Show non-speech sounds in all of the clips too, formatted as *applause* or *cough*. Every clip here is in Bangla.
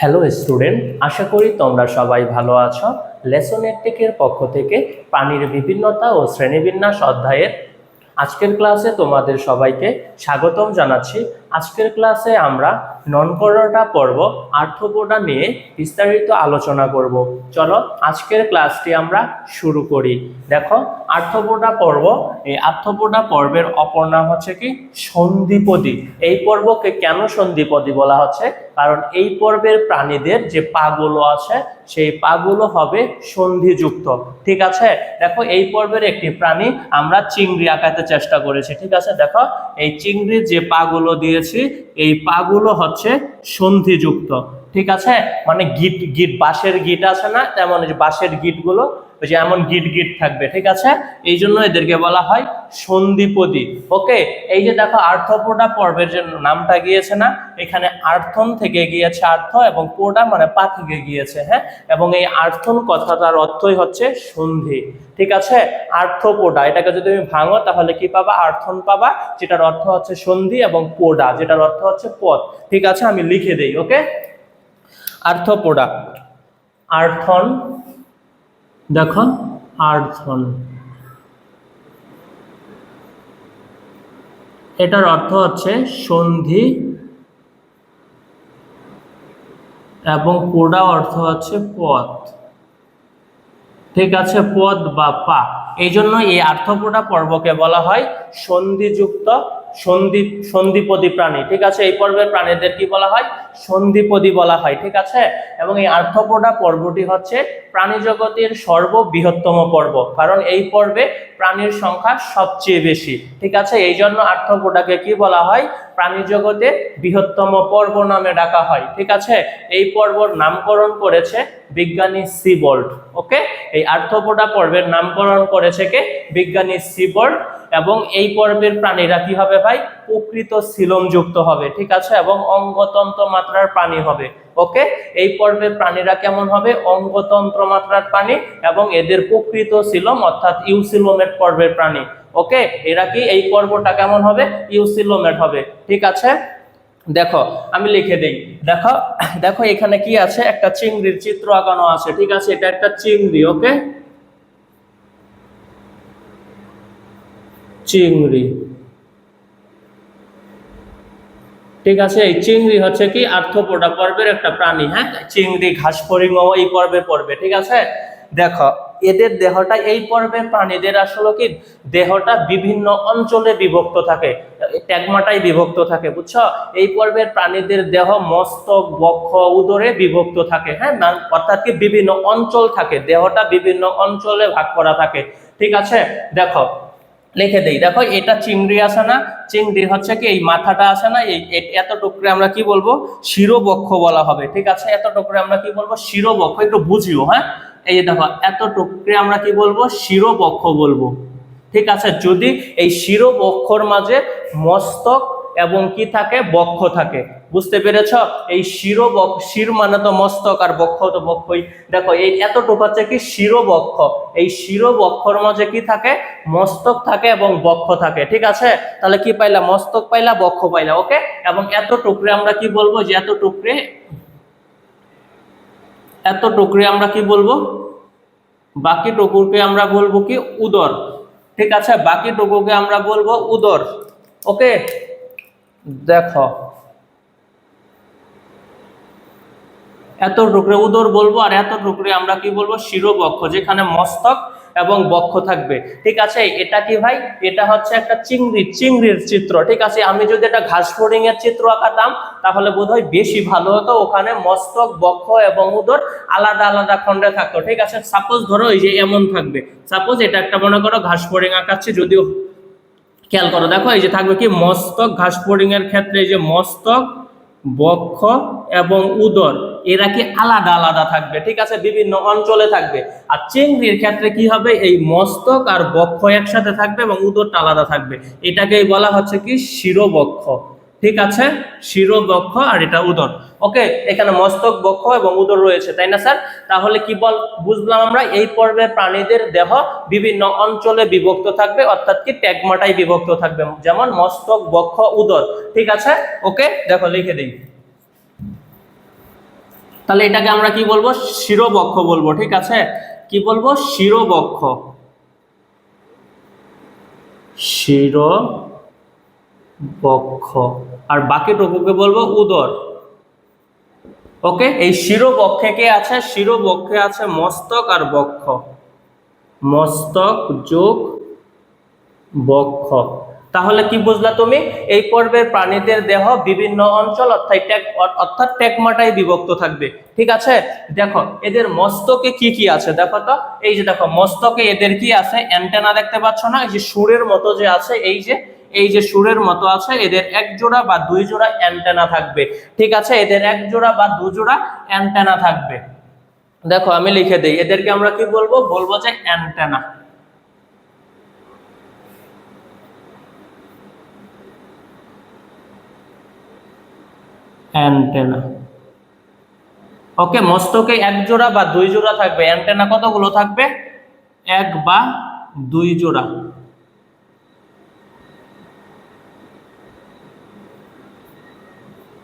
হ্যালো স্টুডেন্ট আশা করি তোমরা সবাই ভালো আছো। লেসন এর পক্ষ থেকে পানির বিভিন্নতা ও শ্রেণীবিন্যাস অধ্যায়ের আজকের ক্লাসে তোমাদের সবাইকে স্বাগতম জানাচ্ছি। আজকের ক্লাসে আমরা ননকরটা পর্ব আর্থপোডা নিয়ে বিস্তারিত আলোচনা করব। চলো আজকের ক্লাসটি আমরা শুরু করি। দেখো আর্থপোডা পর্ব, এই আর্থপোডা পর্বের অপর নাম হচ্ছে কি? সন্ধিপদী। এই পর্বকে কেন সন্ধিপদী বলা হচ্ছে? কারণ এই পর্বের প্রাণীদের যে পাগুলো আছে, সেই পাগুলো হবে সন্ধিযুক্ত। ঠিক আছে? দেখো, এই পর্বের একটি প্রাণী আমরা চিংড়ি আঁকাতে চেষ্টা করেছি। ঠিক আছে? দেখো, এই চিংড়ির যে পাগুলো দিয়েছি। এই পাগুলো হচ্ছে সন্ধিযুক্ত। ঠিক আছে? মানে গিট গিট, বাঁশের গিট আছে না? তেমন বাঁশের গিটগুলো ওই যে এমন গিট গিট থাকবে, ঠিক আছে? এই জন্য এদেরকে বলা হয় সন্ধিপদী। ওকে? এই যে দেখো আর্থপোডা পর্বের যে নামটা গিয়েছে না, এখানে আর্থন থেকে গিয়েছে আর্থ এবং পোডা মানে পা থেকে গিয়েছে হ্যাঁ? এবং এই আর্থন কথাটার অর্থই হচ্ছে সন্ধি, ঠিক আছে? আর্থপোডা এটাকে যদি তুমি ভাঙো তাহলে কি পাবা? আর্থন পাবা, যেটার অর্থ হচ্ছে সন্ধি এবং পোডা যেটার অর্থ হচ্ছে পথ, ঠিক আছে? আমি লিখে দেই, ওকে? আর্থপোডা আর্থন দেখো, আর্থন। এটার অর্থ হচ্ছে সন্ধি এবং পোড়া অর্থ হচ্ছে পথ। ঠিক আছে পদ বা পা। এই জন্য এই আর্থপোড়া পর্বকে বলা হয় সন্ধিযুক্ত সন্ধি সন্ধিপদী প্রাণী, ঠিক আছে? এই পর্বের প্রাণীদের কি বলা হয়? সন্ধিপদী বলা হয়, ঠিক আছে? এবং এই আর্থপোডা পর্বটি হচ্ছে প্রাণী জগতের সর্ববৃহত্তম পর্ব। কারণ এই পর্বে প্রাণীর সংখ্যা সবচেয়ে বেশি। ঠিক আছে? এই জন্য আর্থপোডাকে কি বলা হয়? প্রাণী জগতের বৃহত্তম পর্ব নামে ডাকা হয়। ঠিক আছে? এই পর্বর নামকরণ করেছে বিজ্ঞানী সিবোল্ট। ওকে? এই আর্থপোডা পর্বের নামকরণ করেছে কে? বিজ্ঞানী সিবোল্ট। এবং এই পর্বের প্রাণীরা কি হবে ভাই? প্রকৃত সিলমযুক্ত হবে। ঠিক আছে? এবং অঙ্গতন্ত্র মাত্রার প্রাণী হবে। ওকে এই পর্বের প্রাণীরা কেমন হবে? অঙ্গতন্ত্র মাত্রার প্রাণী এবং এদের প্রকৃত সিলম, অর্থাৎ ইউসিলোমেট পর্বের প্রাণী। ওকে এরা কি? এই পর্বটা কেমন হবে? ইউসিলোমেট হবে। ঠিক আছে? দেখো, আমি লিখে দিই। দেখো দেখো এখানে কি আছে? একটা চিংড়ির চিত্র আঁকানো আছে। ঠিক আছে? এটা একটা চিংড়ি ওকে চিংড়ি। ঠিক আছে, এই চিংড়ি হচ্ছে কি আর্থপোডা পর্বের একটা প্রাণী হ্যাঁ? চিংড়ি, ঘাস ফড়িংও এই পর্বে পড়বে, ঠিক আছে? দেখো, এদের দেহটা এই পর্বের প্রাণীদের আসলে কি, দেহটা বিভিন্ন অঞ্চলে বিভক্ত থাকে ট্যাগমাটাই বিভক্ত থাকে, বুঝছ? এই পর্বের প্রাণীদের দেহ মস্তক, বক্ষ, উদরে বিভক্ত থাকে হ্যাঁ? অর্থাৎ কি, বিভিন্ন অঞ্চল থাকে, দেহটা বিভিন্ন অঞ্চলে ভাগ করা থাকে, ঠিক আছে? দেখো লিখে দেই। দেখো, এটা চিংড়ি আসে না, চিংড়ি হচ্ছে কি, এই মাথাটা আসে না, এই এত টুকরে আমরা কি বলব? শিরোবক্ষ বলা হবে, ঠিক আছে? এত টুকরে আমরা কি বলব? শিরোবক্ষ, একটু বুঝিও হ্যাঁ? এই যে দেখো, এত টুকরে আমরা কি বলব? শিরোবক্ষ বলব, ঠিক আছে? যদি এই শিরোবক্ষর মাঝে মস্তক এবং কি থাকে? বক্ষ থাকে। বুঝতে পেরেছ? এই শিরো শির মানে তো মস্তক আর বক্ষ তো বক্ষই। দেখো, এই এতটুকু হচ্ছে কি শিরোবক্ষ এই শিরোবক্ষর মাঝে কি থাকে? মস্তক থাকে এবং বক্ষ থাকে। ঠিক আছে? তাহলে কি পাইলা? মস্তক পাইলা, বক্ষ পাইলা, ওকে? এবং এত টুকরে আমরা কি বলব যে এত টুকরে এত টুকরে আমরা কি বলব? বাকি টুকুরকে আমরা বলব কি উদর। ঠিক আছে? বাকি টুকুকে আমরা বলব উদর। ওকে? দেখো। এত টুকরে উদর বলব আর এত টুকরে আমরা কি বলব? শিরোবক্ষ, যেখানে মস্তক এবং বক্ষ থাকবে। ঠিক আছে? এটা কি ভাই? এটা হচ্ছে একটা চিংড়ি, চিংড়ির চিত্র। ঠিক আছে? আমি যদি একটা ঘাস ফড়িং এর চিত্র আঁকাতাম, তাহলে বোধহয় বেশি ভালো হতো। ওখানে মস্তক, বক্ষ এবং উদর আলাদা আলাদা খণ্ডে থাকতো। ঠিক আছে? সাপোজ ধরো এই যে এমন থাকবে। সাপোজ এটা একটা মনে করো ঘাস ফড়িং আঁকাচ্ছি, যদিও খেয়াল করো, দেখো এই যে থাকবে কি মস্তক ঘাস এর ক্ষেত্রে এই যে মস্তক, বক্ষ এবং উদর, এরা কি আলাদা আলাদা থাকবে, ঠিক আছে? বিভিন্ন অঞ্চলে থাকবে। আর চিংড়ির ক্ষেত্রে কি হবে? এই মস্তক আর বক্ষ একসাথে থাকবে এবং উদরটা আলাদা থাকবে। এটাকেই বলা হচ্ছে কি শিরোবক্ষ, ঠিক আছে? শিরোবক্ষ আর এটা উদর। ওকে, এখানে মস্তক, বক্ষ এবং উদর রয়েছে, তাই না স্যার? তাহলে কি বল, বুঝলাম আমরা, এই পর্বে প্রাণীদের দেহ বিভিন্ন অঞ্চলে বিভক্ত থাকবে, অর্থাৎ কি ট্যাগমাটাই বিভক্ত থাকবে, যেমন মস্তক, বক্ষ, উদর, ঠিক আছে? ওকে, দেখো, লিখে দিই। তাহলে এটাকে আমরা কি বলব? শিরোবক্ষ বলব, ঠিক আছে? কি বলব? শিরোবক্ষ। শিরোবক্ষ। আর বাকি বাকিটুকুকে বলব উদর। ওকে এই শিরোবক্ষে কে আছে? শিরোবক্ষে আছে মস্তক আর বক্ষ। মস্তক যোগ বক্ষ। তাহলে কি বুঝলা তুমি? এই পর্বের প্রাণীদের দেহ বিভিন্ন অঞ্চল অর্থাৎ অর্থাৎ টেকমাটাই বিভক্ত থাকবে। ঠিক আছে? দেখো, এদের মস্তকে কি কি আছে? দেখো তো। এই যে দেখো, মস্তকে এদের কি আছে? অ্যান্টেনা দেখতে পাচ্ছ না? এই যে সুরের মতো যে আছে, এই যে এই যে সুরের মতো আছে, এদের এক জোড়া বা দুই জোড়া অ্যান্টেনা থাকবে। ঠিক আছে? এদের এক জোড়া বা দু জোড়া অ্যান্টেনা থাকবে। দেখো, আমি লিখে দেই। এদেরকে আমরা কি বলব? বলব যে অ্যান্টেনা অ্যান্টেনা ওকে মস্তকে এক জোড়া বা দুই জোড়া থাকবে। অ্যান্টেনা কতগুলো থাকবে? এক বা দুই জোড়া।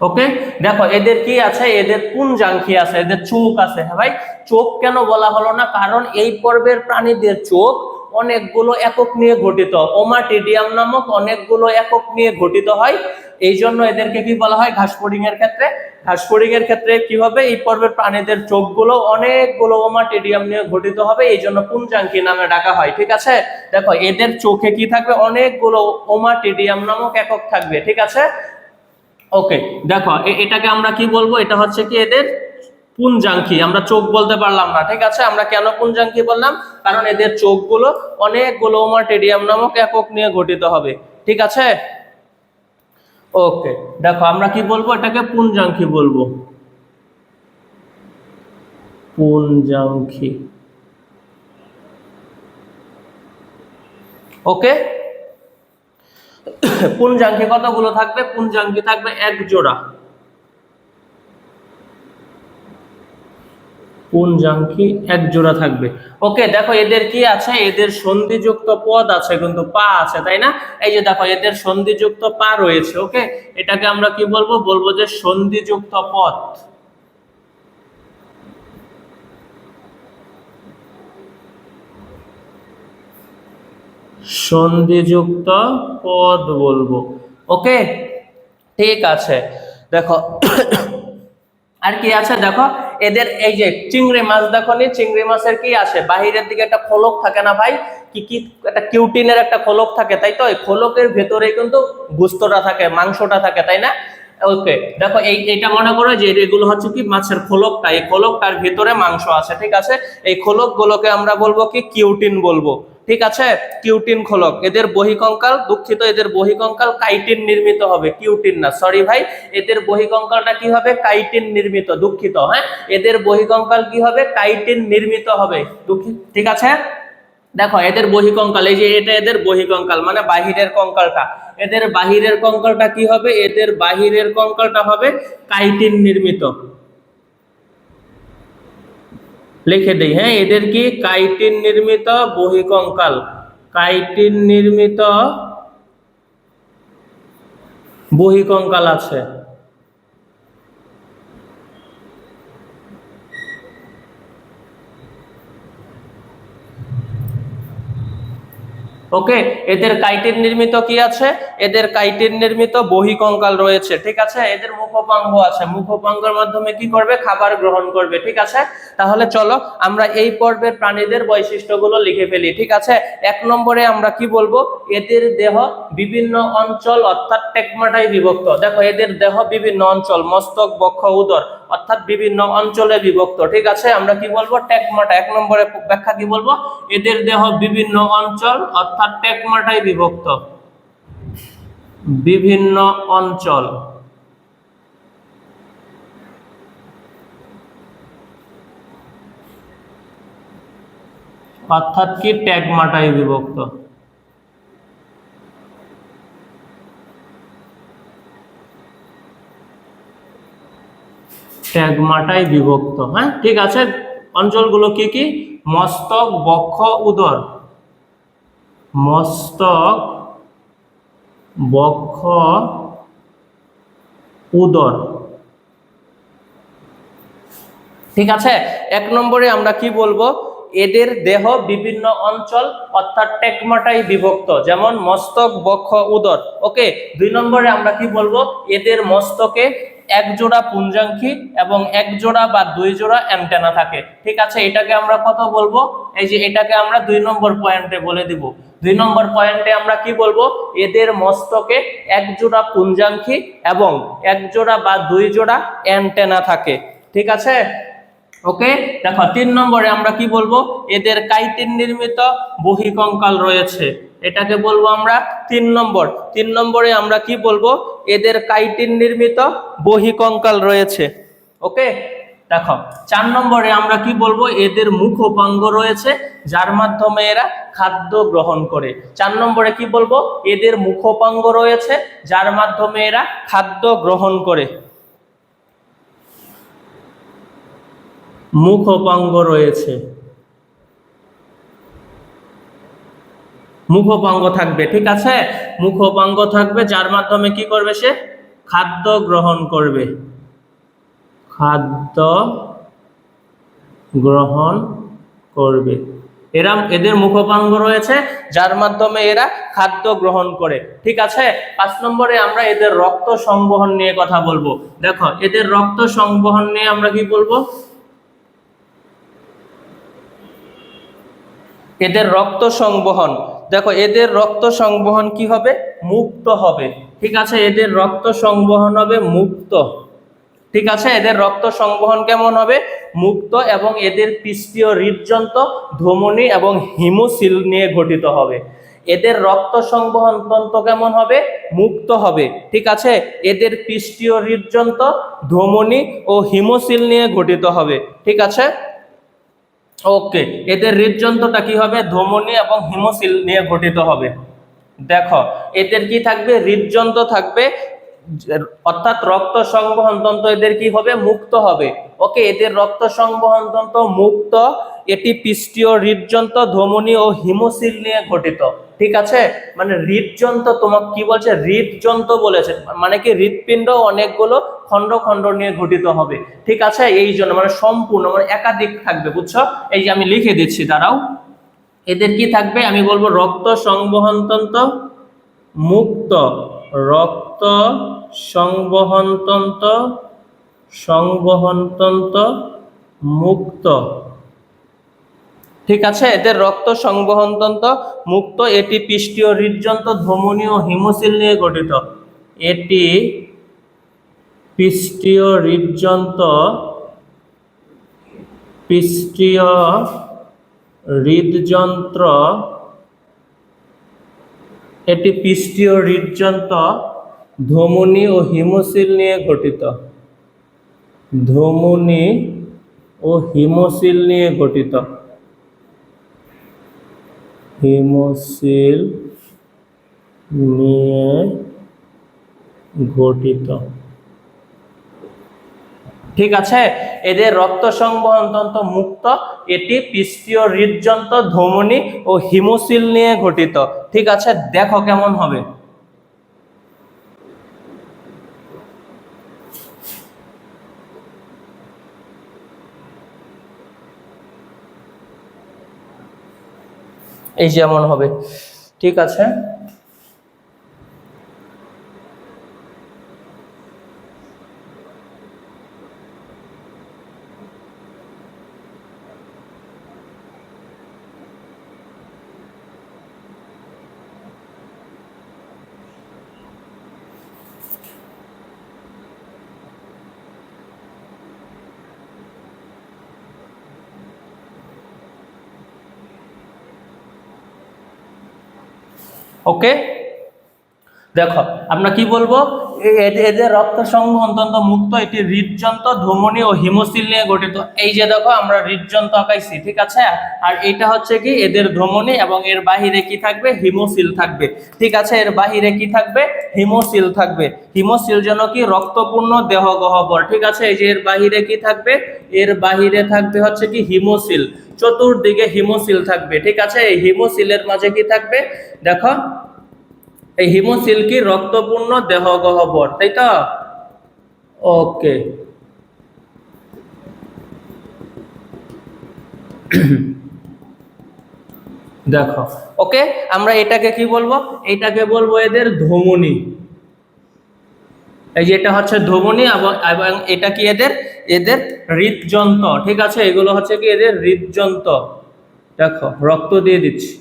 ওকে দেখো, এদের কি আছে? এদের পুঞ্জাঙ্কি আছে? এদের চোখ আছে। হ্যাঁ ভাই, চোখ কেন বলা হলো না? কারণ এই পর্বের প্রাণীদের চোখ অনেকগুলো একক নিয়ে গঠিত। ওমাটিডিয়াম নামক অনেকগুলো একক নিয়ে গঠিত হয়। এই জন্য এদেরকে কি বলা হয়? ঘাসফড়িং এর ক্ষেত্রে। ঘাসফড়িং এর ক্ষেত্রে কি হবে? এই পর্বের প্রাণীদের চোখগুলো অনেকগুলো ওমাটিডিয়াম নিয়ে গঠিত হবে। এই জন্য পুঞ্জাঙ্কি নামে ডাকা হয়। ঠিক আছে? দেখো, এদের চোখে কি থাকবে? অনেকগুলো ওমাটিডিয়াম নামক একক থাকবে। ঠিক আছে? ওকে দেখো এটাকে আমরা কি বলব? এটা হচ্ছে কি এদের পুঞ্জাঙ্কি। আমরা চোখ বলতে পারলাম না, ঠিক আছে? আমরা কেন পুঞ্জাঙ্কি বললাম? কারণ এদের চোখগুলো অনেক অনেকগুলো ওমাটেরিয়াম নামক একক নিয়ে গঠিত হবে, ঠিক আছে? ওকে দেখো, আমরা কি বলব? এটাকে পুঞ্জাঙ্কি বলব। পুঞ্জাঙ্কি। ওকে *coughs* পুঞ্জাঙ্কি কতগুলো থাকবে? পুঞ্জাঙ্কি থাকবে এক জোড়া। পুঞ্জাঙ্কি এক জোড়া থাকবে। ওকে, দেখো এদের কি আছে? এদের সন্ধিযুক্ত পদ আছে, কিন্তু পা আছে, তাই না? এই যে দেখো, এদের সন্ধিযুক্ত পা রয়েছে, ওকে? এটাকে আমরা কি বলব? বলব যে সন্ধিযুক্ত পদ সন্ধিযুক্ত পদ বলব। ওকে? ঠিক আছে। দেখো, আর কি আছে? দেখো, এদের এই যে চিংড়ি মাছ দেখো নি, চিংড়ি মাছের কি আছে? বাহিরের দিকে একটা খোলক থাকে না ভাই? কি কি, একটা কিউটিনের একটা খোলক থাকে, তাই তো? এই খোলকের ভেতরে কিন্তু গুস্তটা থাকে, মাংসটা থাকে, তাই না? ওকে, দেখো, এই এটা মনে করো যে এগুলো হচ্ছে কি মাছের খোলকটা। এই খোলকটার ভেতরে মাংস আছে, ঠিক আছে? এই খোলক গুলোকে আমরা বলব কি? কিউটিন বলব। ঠিক আছে? কিউটিন খোলক। এদের বহিকঙ্কাল, দুঃখিত, এদের বহিকঙ্কাল কাইটিন নির্মিত হবে। কিউটিন না সরি ভাই। এদের বহিকঙ্কালটা কি হবে? কাইটিন নির্মিত, দুঃখিত হ্যাঁ? এদের বহিকঙ্কাল কি হবে? কাইটিন নির্মিত হবে। দুঃখিত ঠিক আছে? দেখো, এদের বহিকঙ্কাল, এই যে এটা এদের বহিকঙ্কাল মানে বাহিরের কঙ্কালটা। এদের বাহিরের কঙ্কালটা কি হবে? এদের বাহিরের কঙ্কালটা হবে কাইটিন নির্মিত। লিখে দিই হ্যাঁ এদের কি? কাইটিন নির্মিত বহিকঙ্কাল কাইটিন নির্মিত বহিকঙ্কাল আছে। ওকে এদের কাইটিন নির্মিত কি আছে? এদের কাইটিন নির্মিত বহিকঙ্কাল রয়েছে, ঠিক আছে? এদের মুখপাঙ্গ আছে। মুখপাঙ্গের মাধ্যমে কি করবে? খাবার গ্রহণ করবে, ঠিক আছে? তাহলে চলো, আমরা এই পর্বের প্রাণীদের বৈশিষ্ট্যগুলো লিখে ফেলি, ঠিক আছে? এক নম্বরে আমরা কি বলব? এদের দেহ বিভিন্ন অঞ্চল, অর্থাৎ টেকমাটাই বিভক্ত। দেখো, এদের দেহ বিভিন্ন অঞ্চল, মস্তক, বক্ষ, উদর, অর্থাৎ বিভিন্ন অঞ্চলে বিভক্ত, ঠিক আছে? আমরা কি বলব? টেকমাটা। এক নম্বরে ব্যাখ্যা কি বলব? এদের দেহ বিভিন্ন অঞ্চল, অর্থাৎ টেকমাটাই বিভক্ত। বিভিন্ন অঞ্চল। অর্থাৎ কি ট্যাগমাটাই বিভক্ত? ট্যাগমাটাই বিভক্ত হ্যাঁ? ঠিক আছে? অঞ্চলগুলো কি কি? মস্তক, বক্ষ, উদর। মস্তক, বক্ষ, উদর। ঠিক আছে? এক নম্বরে আমরা কি বলব? এদের দেহ বিভিন্ন অঞ্চল, অর্থাৎ টেকমাটাই বিভক্ত, যেমন মস্তক, বক্ষ, উদর। ওকে? দুই নম্বরে আমরা কি বলব? এদের মস্তকে এক জোড়া পুঞ্জাঙ্কি এবং এক জোড়া বা দুই জোড়া অ্যান্টেনা থাকে। ঠিক আছে? এটাকে আমরা কত বলব? এই যে এটাকে আমরা দুই নম্বর পয়েন্টে বলে দিব। দুই নম্বর পয়েন্টে আমরা কি বলব? এদের মস্তকে এক জোড়া পুঞ্জাঙ্কি এবং এক জোড়া বা দুই জোড়া অ্যান্টেনা থাকে। ঠিক আছে? ওকে দেখো, তিন নম্বরে আমরা কি বলব? এদের কাইটিন নির্মিত বহিকঙ্কাল রয়েছে। এটাকে বলব আমরা তিন নম্বর। তিন নম্বরে আমরা কি বলব? এদের কাইটিন নির্মিত বহিকঙ্কাল রয়েছে। ওকে দেখো, চার নম্বরে আমরা কি বলব? এদের মুখোপাঙ্গ রয়েছে, যার মাধ্যমে এরা খাদ্য গ্রহণ করে। চার নম্বরে কি বলব? এদের মুখোপাঙ্গ রয়েছে, যার মাধ্যমে এরা খাদ্য গ্রহণ করে। মুখপাঙ্গ রয়েছে। মুখপাঙ্গ থাকবে, ঠিক আছে? মুখপাঙ্গ থাকবে, যার মাধ্যমে কি করবে সে? খাদ্য গ্রহণ করবে। খাদ্য গ্রহণ করবে। এরা এদের মুখপাঙ্গ রয়েছে, যার মাধ্যমে এরা খাদ্য গ্রহণ করে। ঠিক আছে? পাঁচ নম্বরে আমরা এদের রক্ত সংবহন নিয়ে কথা বলব। দেখো, এদের রক্ত সংবহন নিয়ে আমরা কি বলব? এদের রক্ত সংবহন। দেখো, এদের রক্ত সংবহন কি হবে? মুক্ত হবে। ঠিক আছে? এদের রক্ত সংবহন হবে মুক্ত। ঠিক আছে? এদের রক্ত সংবহন কেমন হবে? মুক্ত এবং এদের পৃষ্ঠীয় হৃদযন্ত্র ধমনী এবং হিমোসিল নিয়ে গঠিত হবে। এদের রক্ত সংবহন তন্ত্র কেমন হবে? মুক্ত হবে। ঠিক আছে? এদের পৃষ্ঠীয় হৃদযন্ত্র ধমনী ও হিমোসিল নিয়ে গঠিত হবে। ঠিক আছে? ওকে এদের হৃদযন্ত্রটা কি হবে? ধমনী এবং হিমোসিল নিয়ে গঠিত হবে। দেখো, এদের কি থাকবে? হৃদযন্ত্র থাকবে অর্থাৎ রক্ত সংবহন তন্ত্র এদের কি হবে? মুক্ত হবে। ওকে, এদের রক্ত সংবহন তন্ত্র মুক্ত, এটি পৃষ্ঠীয় হৃদযন্ত্র, ধমনী ও হিমোসিল নিয়ে গঠিত। ঠিক আছে? মানে হৃদযন্ত্র তোমাকে কি বলছে? হৃদযন্ত্র বলেছে। মানে কি? হৃদপিণ্ড অনেকগুলো খণ্ড খণ্ড নিয়ে গঠিত হবে। ঠিক আছে? এই জন্য মানে সম্পূর্ণ মানে একাধিক থাকবে, বুঝছ? এই যে আমি লিখে দিচ্ছি, দাঁড়াও। এদের কি থাকবে? আমি বলব রক্ত সংবহন তন্ত্র মুক্ত। রক্ত সংবহনতন্ত্র সংবহনতন্ত্র মুক্ত। ঠিক আছে এদের রক্ত সংবহনতন্ত্র মুক্ত, এটি পৃষ্ঠীয় হৃদযন্ত্র ধমনী ও হিমোসিল নিয়ে গঠিত। এটি পৃষ্ঠীয় হৃদযন্ত্র পৃষ্ঠীয় হৃদযন্ত্র এটি পৃষ্ঠীয় হৃদযন্ত্র, ধমনী ও হিমোসিল নিয়ে গঠিত। ধমনী ও হিমোসিল নিয়ে গঠিত। হিমোসিল নিয়ে গঠিত। ঠিক আছে? এদের রক্ত সংবহন তন্ত্র মুক্ত। এটি পৃষ্ঠীয় হৃদযন্ত্র, ধমনী ও হিমোসিল নিয়ে গঠিত। ঠিক আছে, দেখো কেমন হবে। এই যেমন হবে। ঠিক আছে। ওকে দেখো আমরা কি বলব? এদের রক্ত সংবহন তন্ত্র মুক্ত, এটি হৃদযন্ত্র, ধমনী ও হিমোসিল নিয়ে গঠিত। এই যে দেখো, আমরা হৃদযন্ত্র আঁকাইছি, ঠিক আছে? আর এটা হচ্ছে কি? এদের ধমনী এবং এর বাহিরে কি থাকবে? হিমোসিল থাকবে। ঠিক আছে? এর বাহিরে কি থাকবে? হিমোসিল থাকবে। হিমোসিল যেন কি? রক্তপূর্ণ দেহ গহ্বর। ঠিক আছে? এই যে এর বাহিরে কি থাকবে? এর বাহিরে থাকবে হচ্ছে কি? হিমোসিল চতুর্দিকে হিমোসিল থাকবে। ঠিক আছে? এই হিমোসিলের মাঝে কি থাকবে? দেখো এই হিমোসিল কি রক্তপূর্ণ দেহ গহ্বর, তাই তো? ওকে। দেখো, ওকে, আমরা এটাকে কি বলব? এটাকে বলব এদের ধমনী। এই যে এটা হচ্ছে ধমনী এবং এটা কি এদের? এদের হৃদযন্ত্র, ঠিক আছে? এগুলো হচ্ছে কি এদের হৃদযন্ত্র। দেখো, রক্ত দিয়ে দিচ্ছি।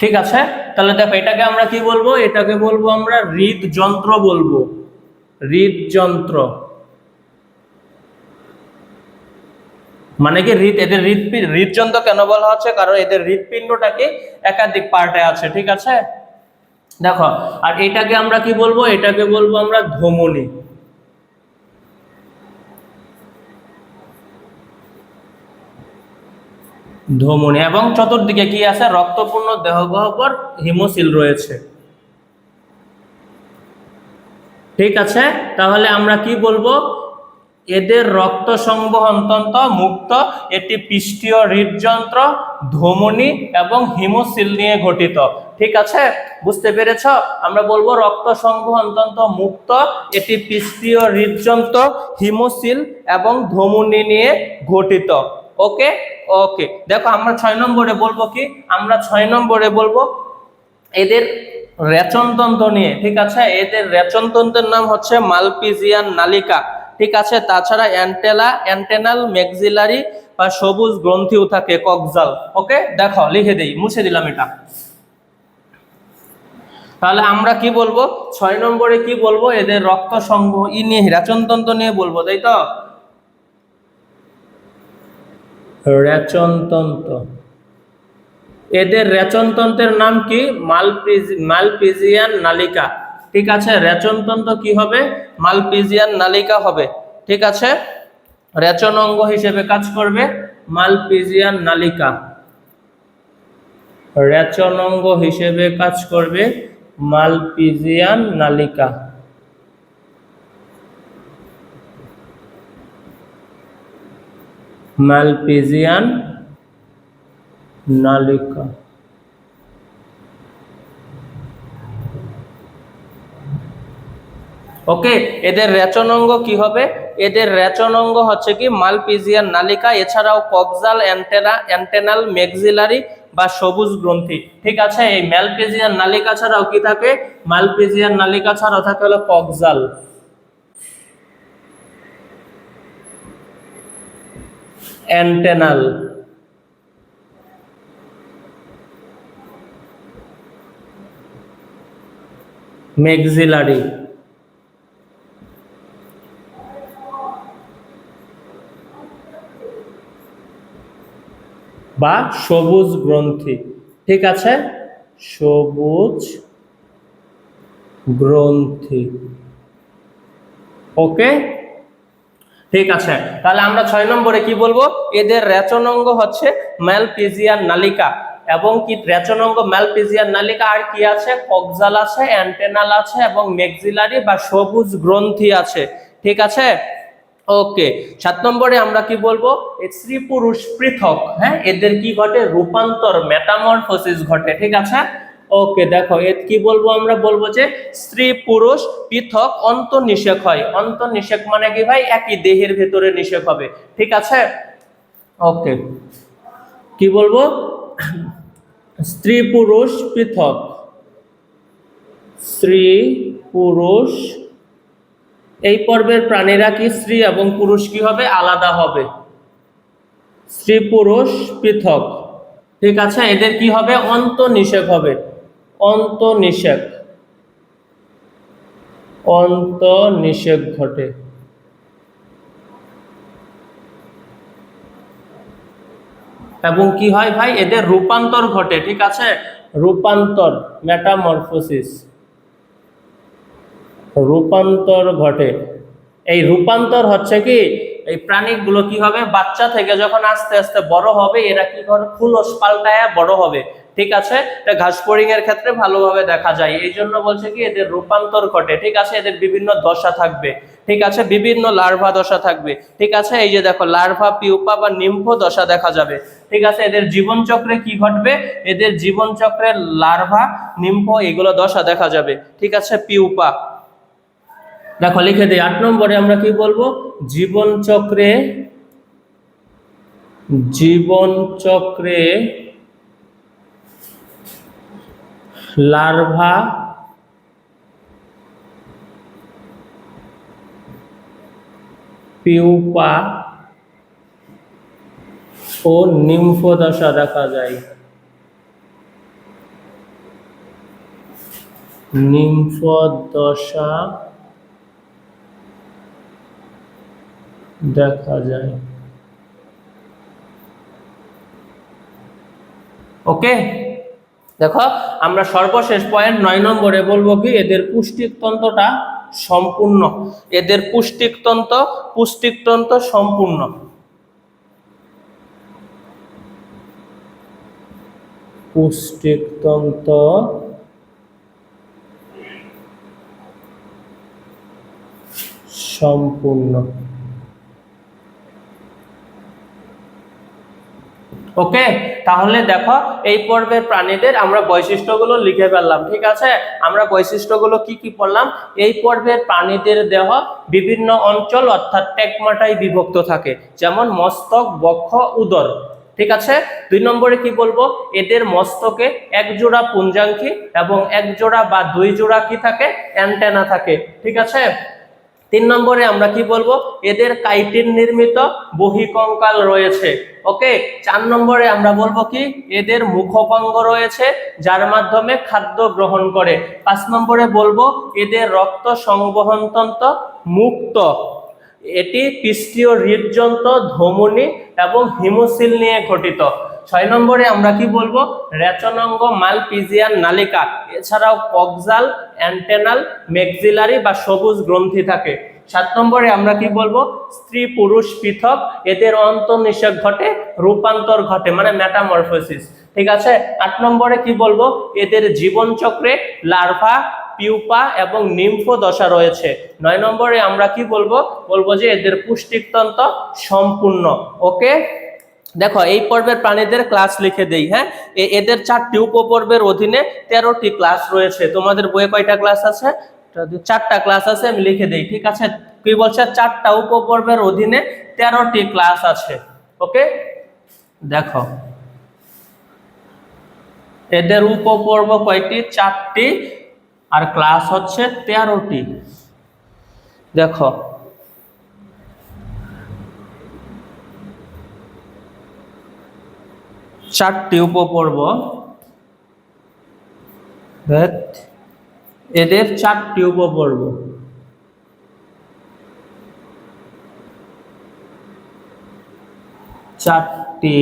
ঠিক আছে? তাহলে দেখো, এটাকে আমরা কি বলব? এটাকে বলব আমরা হৃদযন্ত্র বলব। হৃদযন্ত্র মানে কি হৃদ, এদের হৃদপিণ্ড হৃদযন্ত্র কেন বলা হচ্ছে? কারণ এদের হৃদপিণ্ডটাকে একাধিক পার্টে আছে, ঠিক আছে? দেখো, আর এটাকে আমরা কি বলব? এটাকে বলব আমরা ধমনী। ধমনী। এবং চতুর্দিকে কি আছে? রক্তপূর্ণ দেহগহ্বর হিমোসিল রয়েছে। ঠিক আছে? তাহলে আমরা কি বলব? এদের রক্ত সংবহন তন্ত্র মুক্ত, এটি পৃষ্ঠীয় হৃদযন্ত্র, ধমনী এবং হিমোসিল নিয়ে গঠিত। ঠিক আছে? বুঝতে পেরেছ? আমরা বলব রক্ত সংবহন তন্ত্র মুক্ত, এটি পৃষ্ঠীয় হৃদযন্ত্র হিমোসিল এবং ধমনী নিয়ে গঠিত। ওকে? ওকে দেখো, আমরা ছয় নম্বরে বলব কি? আমরা ছয় নম্বরে বলব এদের রেচনতন্ত্র নিয়ে, ঠিক আছে? এদের রেচনতন্ত্রের নাম হচ্ছে মালপিজিয়ান নালিকা, ঠিক আছে? তাছাড়া অ্যান্টেলা, অ্যান্টেনাল ম্যাক্সিলারি বা সবুজ গ্রন্থিও থাকে কক্সাল ওকে দেখো, লিখে দেই, মুছে দিলাম এটা। তাহলে আমরা কি বলব? ছয় নম্বরে কি বলব? এদের রক্ত সংগ্রহ, ই নিয়ে রেচনতন্ত্র নিয়ে বলব, তাই তো? রেচনতন্ত্র। এদের রেচনতন্ত্রের নাম কি? মালপিজ, মালপিজিয়ান নালিকা। ঠিক আছে, রেচনতন্ত্র কি হবে? মালপিজিয়ান নালিকা হবে। ঠিক আছে রেচন অঙ্গ হিসেবে কাজ করবে মালপিজিয়ান নালিকা। রেচন অঙ্গ হিসেবে কাজ করবে মালপিজিয়ান নালিকা। মালপিজিয়ান নালিকা। ওকে, এদের রেচনাঙ্গ কি হবে? এদের রেচনাঙ্গ হচ্ছে কি মালপিজিয়ান নালিকা, এছাড়াও কক্সাল অ্যান্টেনা, অ্যান্টেনাল, মেক্সিলারি বা সবুজ গ্রন্থি। ঠিক আছে, এই ম্যালপিজিয়ান নালিকা ছাড়াও কি থাকে? মালপিজিয়ান নালিকা ছাড়াও থাকে হলো কক্সাল অ্যান্টেনাল। মেক্সিলারি। বা সবুজ গ্রন্থি। ঠিক আছে? সবুজ গ্রন্থি। ওকে? ঠিক আছে। তাহলে আমরা ছয় নম্বরে কি বলব? এদের রেচনাঙ্গ হচ্ছে ম্যালপিজিয়ান নালিকা এবং কি রেচনাঙ্গ ম্যালপিজিয়ান নালিকা আর কি আছে? কক্সাল আছে, অ্যান্টেনাল আছে এবং মেক্সিলারি বা সবুজ গ্রন্থি আছে। ঠিক আছে? ওকে, সাত নম্বরে আমরা কি বলব? স্ত্রী পুরুষ পৃথক হ্যাঁ? এদের কি ঘটে? রূপান্তর মেটামরফোসিস ঘটে। ঠিক আছে? ওকে দেখো এর কি বলব আমরা? বলব যে স্ত্রী, পুরুষ, পৃথক অন্ত নিষেক হয়। অন্ত নিষেক মানে কি ভাই? একই দেহের ভেতরে নিষেক হবে। ঠিক আছে? ওকে কি বলব? স্ত্রী, পুরুষ, পৃথক। স্ত্রী, পুরুষ। এই পর্বের প্রাণীরা কি স্ত্রী এবং পুরুষ কি হবে? আলাদা হবে। স্ত্রী, পুরুষ, পৃথক। ঠিক আছে? এদের কি হবে? অন্ত নিষেক হবে। অন্ত নিষেক অন্ত নিষেক ঘটে। এবং কি হয় ভাই? এদের রূপান্তর ঘটে, ঠিক আছে? রূপান্তর মেটামরফোসিস রূপান্তর ঘটে। এই রূপান্তর হচ্ছে কি? এই প্রাণীগুলো কি হবে? বাচ্চা থেকে যখন আস্তে আস্তে বড় হবে, এরা কি করে? ফুলস পাল্টায় বড় হবে। ঠিক আছে? এটা ঘাস ফড়িং এর ক্ষেত্রে ভালোভাবে দেখা যায়। এই জন্য বলছে কি, এদের রূপান্তর ঘটে। ঠিক আছে? এদের বিভিন্ন দশা থাকবে। ঠিক আছে? বিভিন্ন লার্ভা দশা থাকবে। ঠিক আছে? এই যে দেখো, লার্ভা, পিউপা বা নিম্ফ দশা দেখা যাবে। ঠিক আছে? এদের জীবনচক্রে কি ঘটবে? এদের জীবনচক্রের লার্ভা, নিম্ফ এগুলো দশা দেখা যাবে। ঠিক আছে? পিউপা। দেখো, লিখে দিই। আট নম্বরে আমরা কি বলব? জীবন চক্রে লার্ভা পিউপা ও নিম্ফ দশা দেখা যায়। নিম্ফ দশা দেখা যায়। ওকে দেখো, আমরা সর্বশেষ পয়েন্ট নয় নম্বরে বলব কি, এদের পুষ্টিতন্ত্রটা সম্পূর্ণ। এদের পুষ্টিকতন্ত্র পুষ্টিকতন্ত্র সম্পূর্ণ। পুষ্টিকতন্ত্র সম্পূর্ণ। ওকে তাহলে দেখো, এই পর্বের প্রাণীদের আমরা বৈশিষ্ট্যগুলো লিখে ফেললাম, ঠিক আছে? আমরা বৈশিষ্ট্যগুলো কি কি পড়লাম? এই পর্বের প্রাণীদের দেহ বিভিন্ন অঞ্চল, অর্থাৎ টেকমাটাই বিভক্ত থাকে, যেমন মস্তক, বক্ষ, উদর, ঠিক আছে? দুই নম্বরে কি বলব? এদের মস্তকে এক জোড়া পুঞ্জাঙ্কি এবং এক জোড়া বা দুই জোড়া কি থাকে? অ্যান্টেনা থাকে, ঠিক আছে? তিন নম্বরে আমরা কি বলব? এদের কাইটিন নির্মিত বহিকঙ্কাল রয়েছে। ওকে? চার নম্বরে আমরা বলব কি? এদের মুখপাঙ্গ রয়েছে, যার মাধ্যমে খাদ্য গ্রহণ করে। পাঁচ নম্বরে বলব, এদের রক্ত সংবহনতন্ত্র মুক্ত। এটি পৃষ্ঠীয় হৃদযন্ত্র, ধমনী এবং হিমোসিল নিয়ে গঠিত। ছয় নম্বরে আমরা কি বলব? রেচনাঙ্গ মালপিজিয়ান নালিকা। এছাড়াও কক্সাল অ্যান্টেনাল, মেক্সিলারি বা সবুজ গ্রন্থি থাকে। সাত নম্বরে আমরা কি বলব? স্ত্রী পুরুষ পৃথক, এদের অন্তর্নিষেক ঘটে, রূপান্তর ঘটে মানে মেটামরফোসিস ঠিক আছে? আট নম্বরে কি বলব? এদের জীবনচক্রে লার্ভা, পিউপা এবং নিম্ফ দশা রয়েছে। নয় নম্বরে আমরা কি বলব? বলব যে এদের পুষ্টিকতন্ত্র সম্পূর্ণ। ওকে? দেখো, এই পর্বের প্রাণীদের ক্লাস লিখে দেই হ্যাঁ? এদের চারটি উপপর্বের অধীনে তেরোটি ক্লাস রয়েছে। তোমাদের বইয়ে কয়টা ক্লাস আছে? চারটা ক্লাস আছে, আমি লিখে দেই, ঠিক আছে? কি বলছে? চারটা উপপর্বের অধীনে তেরোটি ক্লাস আছে ওকে দেখো, এদের উপপর্ব কয়টি? চারটি, আর ক্লাস হচ্ছে তেরোটি। দেখো চারটি উপপর্ব। এদের চারটি উপপর্ব। চারটি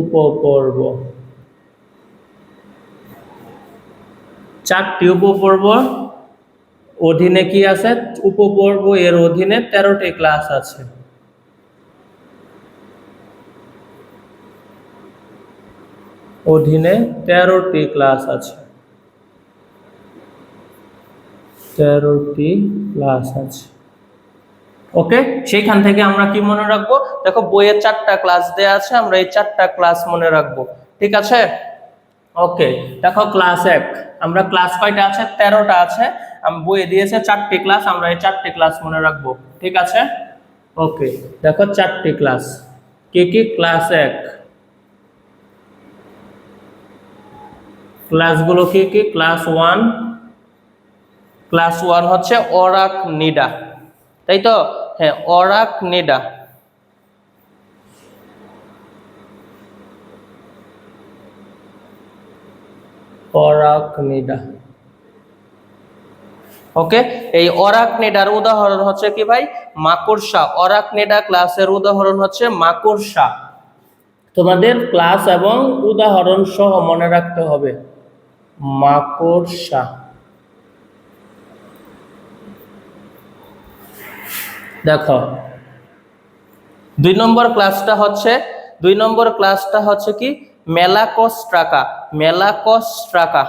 উপপর্ব। চারটি উপপর্ব অধীনে কি আছে? উপপর্ব এর অধীনে তেরোটি ক্লাস আছে। অধীনে তেরোটি ক্লাস আছে। তেরোটি ক্লাস আছে। ওকে, সেইখান থেকে আমরা কি মনে রাখব? দেখো, বইয়ের চারটা ক্লাস দেয়া আছে, আমরা এই চারটা ক্লাস মনে রাখব। ঠিক আছে? ওকে, দেখো, ক্লাস এক। আমরা ক্লাস কয়টা আছে? তেরোটা আছে। আম- বইয়ে দিয়েছে চারটি ক্লাস, আমরা এই চারটি ক্লাস মনে রাখব। ঠিক আছে? ওকে, দেখো, চারটি ক্লাস। কি কি? ক্লাস এক। ক্লাসগুলো কি কি? Class one. ক্লাস ওয়ান হচ্ছে অরাক নিডা তাই তো? হ্যাঁ অরাক নিডা অরাকনিডা। ওকে? এই অরাকনিডার উদাহরণ হচ্ছে কি ভাই? মাকড়সা। অরাকনিডা ক্লাসের উদাহরণ হচ্ছে মাকড়সা। তোমাদের ক্লাস এবং উদাহরণ সহ মনে রাখতে হবে। মাকড়সা দেখো, দুই নম্বর ক্লাসটা হচ্ছে, দুই নম্বর ক্লাসটা হচ্ছে কি? মেলাকস্ট্রাকা মেলাকস্ট্রাকা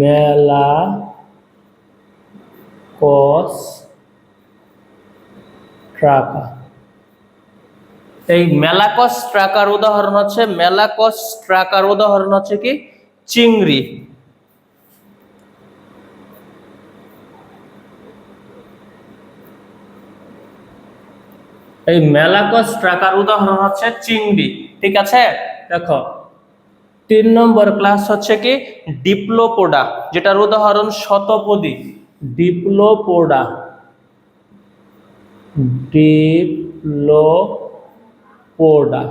মেলা কস ট্রাকা এই মেলাকস ট্রাকার উদাহরণ হচ্ছে, মেলাকস ট্রাকার উদাহরণ হচ্ছে কি? চিংড়ি। এই মেলাকস ট্রাকার উদাহরণ হচ্ছে চিংড়ি, ঠিক আছে? দেখো, তিন নম্বর ক্লাস হচ্ছে কি? ডিপ্লোপোডা, যেটার উদাহরণ শতপদী। ডিপ্লোপোডা। ডিপ্লো ডিপ্লোপোডা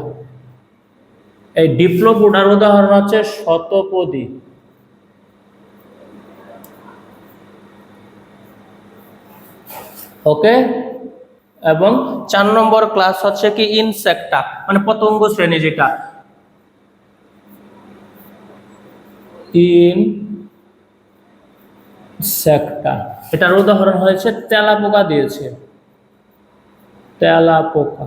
এই ডিপ্লোপোডার উদাহরণ হচ্ছে শতপদী। ওকে? এবং চার নম্বর ক্লাস হচ্ছে কি ইনসেক্টা মানে পতঙ্গ শ্রেণি যেটা। ইন সেক্টা এটার উদাহরণ হয়েছে তেলা পোকা দিয়েছে। তেলা পোকা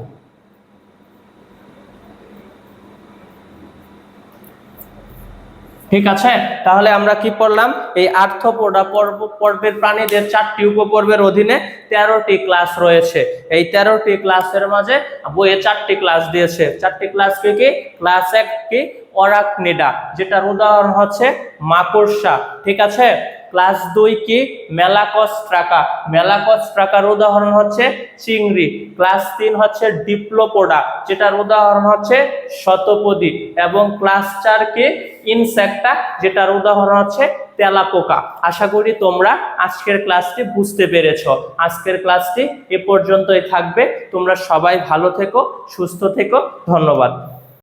ঠিক আছে? তাহলে আমরা কি পড়লাম? এই আর্থপোডা পর্ব পর্বের প্রাণীদের চারটি উপপর্বের অধীনে তেরোটি ক্লাস রয়েছে। এই তেরোটি ক্লাসের মাঝে বইয়ে চারটি ক্লাস দিয়েছে। চারটি ক্লাস কি কি? ক্লাস এক কি? অরাকনিডা, যেটার উদাহরণ হচ্ছে মাকড়সা। ঠিক আছে? ক্লাস দুই কি? মেলাকস ট্রাকা মেলাকস ট্রাকার উদাহরণ হচ্ছে চিংড়ি। ক্লাস তিন হচ্ছে ডিপ্লোপোডা, যেটার উদাহরণ হচ্ছে শতপদী। এবং ক্লাস চার কি? ইনসেক্টা যেটার উদাহরণ হচ্ছে তেলাপোকা। আশা করি তোমরা আজকের ক্লাসটি বুঝতে পেরেছ। আজকের ক্লাসটি এ পর্যন্তই থাকবে। তোমরা সবাই ভালো থেকো, সুস্থ থেকো। ধন্যবাদ।